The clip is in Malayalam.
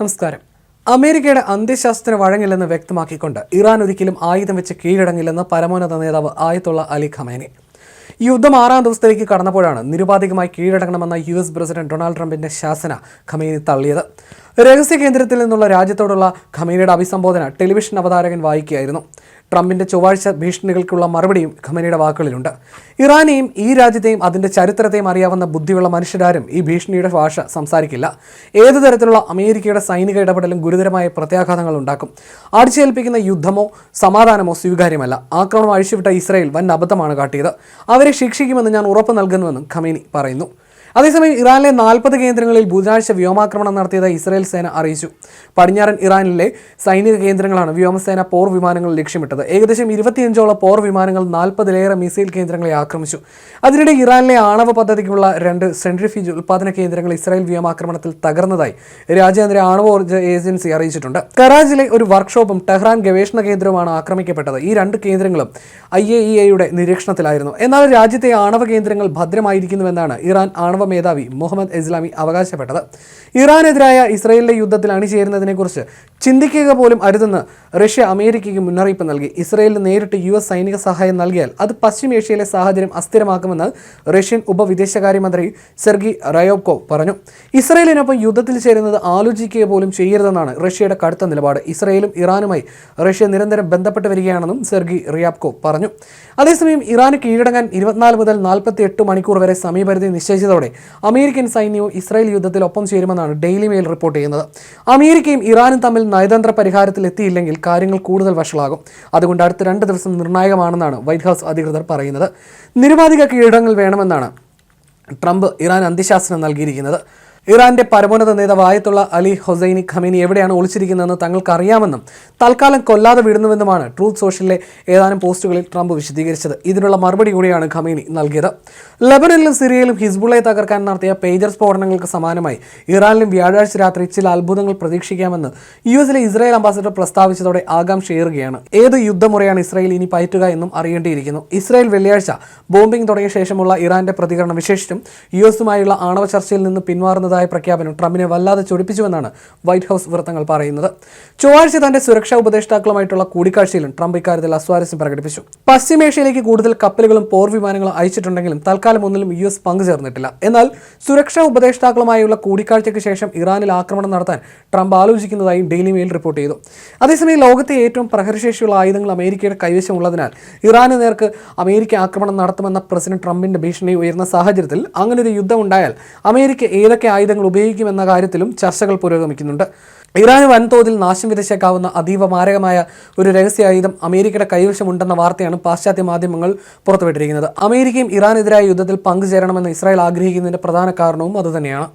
നമസ്കാരം. അമേരിക്കയുടെ അന്ത്യശാസ്ത്ര വഴങ്ങില്ലെന്ന് വ്യക്തമാക്കിക്കൊണ്ട് ഇറാൻ ഒരിക്കലും ആയുധം വെച്ച് കീഴടങ്ങില്ലെന്ന് പരമോന്നത നേതാവ് ആയത്തുള്ള അലി ഖമേനി. ഈ യുദ്ധം ആറാം ദിവസത്തിലേക്ക് കടന്നപ്പോഴാണ് നിരുപാധികമായി കീഴടങ്ങണമെന്ന യു എസ് പ്രസിഡന്റ് ഡൊണാൾഡ് ട്രംപിന്റെ ശാസന ഖമേനി തള്ളിയത്. രഹസ്യ കേന്ദ്രത്തിൽ നിന്നുള്ള രാജ്യത്തോടുള്ള ഖമേനിയുടെ അഭിസംബോധന ടെലിവിഷൻ അവതാരകൻ വായിക്കുകയായിരുന്നു. ട്രംപിന്റെ ചൊവ്വാഴ്ച ഭീഷണികൾക്കുള്ള മറുപടിയും ഖമേനിയുടെ വാക്കുകളിലുണ്ട്. ഇറാനെയും ഈ രാജ്യത്തെയും അതിന്റെ ചരിത്രത്തെയും അറിയാവുന്ന ബുദ്ധിയുള്ള മനുഷ്യരാരും ഈ ഭീഷണിയുടെ ഭാഷ സംസാരിക്കില്ല. ഏതു തരത്തിലുള്ള അമേരിക്കയുടെ സൈനിക ഇടപെടലും ഗുരുതരമായ പ്രത്യാഘാതങ്ങൾ ഉണ്ടാക്കും. അടിച്ചേൽപ്പിക്കുന്ന യുദ്ധമോ സമാധാനമോ സ്വീകാര്യമല്ല. ആക്രമണം അഴിച്ചുവിട്ട ഇസ്രായേൽ വൻ അബദ്ധമാണ് കാട്ടിയത്. അവരെ ശിക്ഷിക്കുമെന്ന് ഞാൻ ഉറപ്പ് നൽകുന്നുവെന്നും ഖമേനി പറയുന്നു. അതേസമയം ഇറാനിലെ നാൽപ്പത് കേന്ദ്രങ്ങളിൽ ബുധനാഴ്ച വ്യോമാക്രമണം നടത്തിയതായി ഇസ്രായേൽ സേന അറിയിച്ചു. പടിഞ്ഞാറൻ ഇറാനിലെ സൈനിക കേന്ദ്രങ്ങളാണ് വ്യോമസേന പോർ വിമാനങ്ങൾ ലക്ഷ്യമിട്ടത്. ഏകദേശം ഇരുപത്തിയഞ്ചോളം പോർ വിമാനങ്ങൾ നാൽപ്പതിലേറെ മിസൈൽ കേന്ദ്രങ്ങളെ ആക്രമിച്ചു. അതിനിടെ ഇറാനിലെ ആണവ പദ്ധതിക്കുള്ള രണ്ട് സെൻട്രിഫ്യൂജ് ഉൽപ്പാദന കേന്ദ്രങ്ങൾ ഇസ്രായേൽ വ്യോമാക്രമണത്തിൽ തകർന്നതായി രാജ്യാന്തര ആണവോർജ ഏജൻസി അറിയിച്ചിട്ടുണ്ട്. കറാജിലെ ഒരു വർക്ക്ഷോപ്പും ടെഹ്റാൻ ഗവേഷണ കേന്ദ്രവുമാണ് ആക്രമിക്കപ്പെട്ടത്. ഈ രണ്ട് കേന്ദ്രങ്ങളും ഐ എ ഇ എയുടെ നിരീക്ഷണത്തിലായിരുന്നു. എന്നാൽ രാജ്യത്തെ ആണവ കേന്ദ്രങ്ങൾ ഭദ്രമായിരിക്കുന്നുവെന്നാണ് ഇറാൻ ആണവ മേധാവി മുഹമ്മദ് ഇസ്ലാമി അവകാശപ്പെട്ടത്. ഇറാനെതിരായ ഇസ്രായേലിന്റെ യുദ്ധത്തിൽ അണിചേരുന്നതിനെക്കുറിച്ച് ചിന്തിക്കുക പോലും അരുതെന്ന് റഷ്യ അമേരിക്കയ്ക്ക് മുന്നറിയിപ്പ് നൽകി. ഇസ്രയേലിന് നേരിട്ട് യു എസ് സൈനിക സഹായം നൽകിയാൽ അത് പശ്ചിമേഷ്യയിലെ സാഹചര്യം അസ്ഥിരമാക്കുമെന്ന് റഷ്യൻ ഉപവിദേശകാര്യമന്ത്രി സെർഗി റയോക്കോവ് പറഞ്ഞു. ഇസ്രയേലിനൊപ്പം യുദ്ധത്തിൽ ചേരുന്നത് ആലോചിക്കുക പോലും ചെയ്യരുതെന്നാണ് റഷ്യയുടെ കടുത്ത നിലപാട്. ഇസ്രയേലും ഇറാനുമായി റഷ്യ നിരന്തരം ബന്ധപ്പെട്ട് വരികയാണെന്നും സെർഗി റിയാപ്കോ പറഞ്ഞു. അതേസമയം ഇറാന് കീഴടങ്ങാൻ ഇരുപത്തിനാല് മുതൽ നാൽപ്പത്തി എട്ട് മണിക്കൂർ വരെ സമയപരിധി നിശ്ചയിച്ചതോടെ അമേരിക്കൻ സൈന്യവും ഇസ്രായേൽ യുദ്ധത്തിൽ ഒപ്പം ചേരുമെന്നാണ് ഡെയിലി മെയിൽ റിപ്പോർട്ട് ചെയ്യുന്നത്. അമേരിക്കയും ഇറാനും തമ്മിൽ നയതന്ത്ര പരിഹാരത്തിൽ എത്തിയില്ലെങ്കിൽ കാര്യങ്ങൾ കൂടുതൽ വഷളാകും. അതുകൊണ്ട് അടുത്ത രണ്ട് ദിവസം നിർണായകമാണെന്നാണ് വൈറ്റ് ഹൗസ് അധികൃതർ പറയുന്നത്. നിരുപാധിക കീഴടങ്ങൾ വേണമെന്നാണ് ട്രംപ് ഇറാൻ അന്ത്യശാസനം നൽകിയിരിക്കുന്നത്. ഇറാന്റെ പരമോന്നത നേതാവ് ആയത്തുള്ള അലി ഹൊസൈനി ഖമീനി എവിടെയാണ് ഒളിച്ചിരിക്കുന്നതെന്ന് തങ്ങൾക്ക് അറിയാമെന്നും തൽക്കാലം കൊല്ലാതെ വിടുന്നുവെന്നുമാണ് ട്രൂത്ത് സോഷ്യലിലെ ഏതാനും പോസ്റ്റുകളിൽ ട്രംപ് വിശദീകരിച്ചത്. ഇതിനുള്ള മറുപടി കൂടിയാണ് ഖമീനി നൽകിയത്. ലബനനിലും സിറിയയിലും ഹിസ്ബുള്ളയെ തകർക്കാൻ നടത്തിയ പേജർ സ്ഫോടനങ്ങൾക്ക് സമാനമായി ഇറാനിലും വ്യാഴാഴ്ച രാത്രി ചില അത്ഭുതങ്ങൾ പ്രതീക്ഷിക്കാമെന്ന് യു എസിലെ ഇസ്രായേൽ അംബാസിഡർ പ്രസ്താവിച്ചതോടെ ആകാംക്ഷ ഏറുകയാണ്. ഏത് യുദ്ധമുറയാണ് ഇസ്രായേൽ ഇനി പയറ്റുക എന്നും അറിയേണ്ടിയിരിക്കുന്നു. ഇസ്രായേൽ വെള്ളിയാഴ്ച ബോംബിംഗ് തുടങ്ങിയ ശേഷമുള്ള ഇറാന്റെ പ്രതികരണം വിശേഷിച്ചും യു എസുമായുള്ള ആണവ ചർച്ചയിൽ നിന്ന് പിന്മാറുന്നതായ പ്രഖ്യാപനം ട്രംപിനെ വല്ലാതെ ചൊടിപ്പിച്ചുവെന്നാണ് വൈറ്റ് ഹൗസ് വൃത്തങ്ങൾ പറയുന്നത്. ചൊവ്വാഴ്ച തന്റെ സുരക്ഷാ ഉപദേഷ്ടാക്കളുമായിട്ടുള്ള കൂടിക്കാഴ്ചയിലും ട്രംപ് ഇക്കാര്യത്തിൽ അസ്വാരസ്യം പ്രകടിപ്പിച്ചു. പശ്ചിമേഷ്യയിലേക്ക് കൂടുതൽ കപ്പലുകളും പോർ വിമാനങ്ങളും അയച്ചിട്ടുണ്ടെങ്കിലും തൽക്കാലം ഒന്നിലും യു എസ് പങ്കുചേർന്നിട്ടില്ല. എന്നാൽ സുരക്ഷാ ഉപദേഷ്ടാക്കളുമായുള്ള കൂടിക്കാഴ്ചയ്ക്ക് ശേഷം ഇറാനിൽ ആക്രമണം നടത്താൻ ട്രംപ് ആലോചിക്കുന്നതായും ഡെയിലി മെയിൽ റിപ്പോർട്ട് ചെയ്തു. അതേസമയം ലോകത്തെ ഏറ്റവും പ്രഹരശേഷിയുള്ള ആയുധങ്ങൾ അമേരിക്കയുടെ കൈവശമുള്ളതിനാൽ ഇറാന് നേർക്ക് അമേരിക്ക ആക്രമണം നടത്തുമെന്ന പ്രസിഡന്റ് ട്രംപിന്റെ ഭീഷണി ഉയർന്ന സാഹചര്യത്തിൽ അങ്ങനെ ഒരു യുദ്ധം ഉണ്ടായാൽ അമേരിക്ക ഏതൊക്കെ ആയുധങ്ങൾ ഉപയോഗിക്കുമെന്ന കാര്യത്തിലും ചർച്ചകൾ പുരോഗമിക്കുന്നുണ്ട്. ഇറാന് വൻതോതിൽ നാശം വിതച്ചേക്കാവുന്ന അതീവ മാരകമായ ഒരു രഹസ്യായുധം അമേരിക്കയുടെ കൈവശമുണ്ടെന്ന വാർത്തയാണ് പാശ്ചാത്യ മാധ്യമങ്ങൾ പുറത്തുവിട്ടിരിക്കുന്നത്. അമേരിക്കയും ഇറാനെതിരായ യുദ്ധത്തിൽ പങ്കുചേരണമെന്ന് ഇസ്രായേൽ ആഗ്രഹിക്കുന്നതിന്റെ പ്രധാന കാരണവും അതുതന്നെയാണ്.